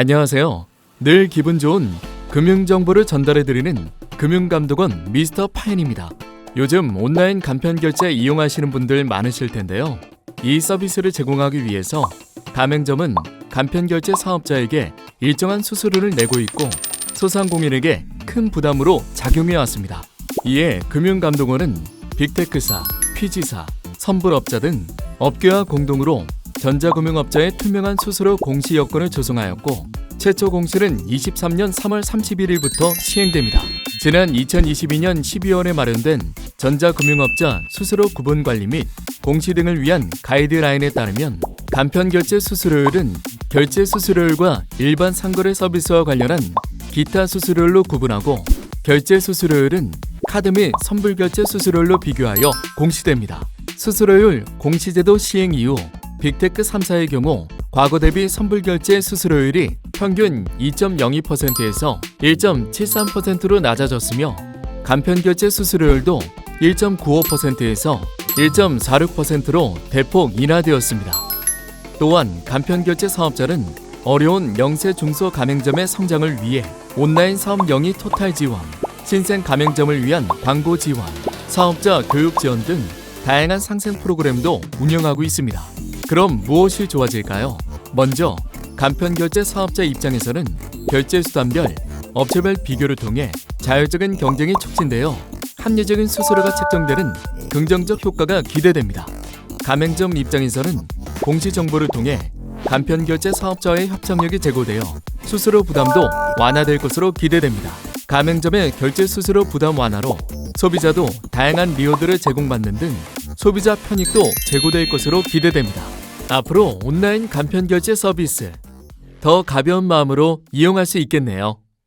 안녕하세요. 늘 기분 좋은 금융 정보를 전달해 드리는 금융감독원 미스터 파인입니다. 요즘 온라인 간편 결제 이용하시는 분들 많으실 텐데요. 이 서비스를 제공하기 위해서 가맹점은 간편 결제 사업자에게 일정한 수수료를 내고 있고 소상공인에게 큰 부담으로 작용해 왔습니다. 이에 금융감독원은 빅테크사, 피지사, 선불업자 등 업계와 공동으로 전자금융업자의 투명한 수수료 공시 여건을 조성하였고 최초 공시는 23년 3월 31일부터 시행됩니다. 지난 2022년 12월에 마련된 전자금융업자 수수료 구분 관리 및 공시 등을 위한 가이드라인에 따르면 간편 결제 수수료율은 결제 수수료율과 일반 상거래 서비스와 관련한 기타 수수료율로 구분하고 결제 수수료율은 카드 및 선불 결제 수수료율로 비교하여 공시됩니다. 수수료율 공시제도 시행 이후 빅테크 3사의 경우 과거 대비 선불 결제 수수료율이 평균 2.02%에서 1.73%로 낮아졌으며 간편 결제 수수료율도 1.95%에서 1.46%로 대폭 인하되었습니다. 또한 간편 결제 사업자는 어려운 영세 중소 가맹점의 성장을 위해 온라인 사업 영위 토탈 지원, 신생 가맹점을 위한 광고 지원, 사업자 교육 지원 등 다양한 상생 프로그램도 운영하고 있습니다. 그럼 무엇이 좋아질까요? 먼저 간편 결제 사업자 입장에서는 결제 수단별, 업체별 비교를 통해 자율적인 경쟁이 촉진되어 합리적인 수수료가 책정되는 긍정적 효과가 기대됩니다. 가맹점 입장에서는 공시 정보를 통해 간편 결제 사업자와의 협착력이 제고되어 수수료 부담도 완화될 것으로 기대됩니다. 가맹점의 결제 수수료 부담 완화로 소비자도 다양한 리워드를 제공받는 등 소비자 편익도 제고될 것으로 기대됩니다. 앞으로 온라인 간편 결제 서비스 더 가벼운 마음으로 이용할 수 있겠네요.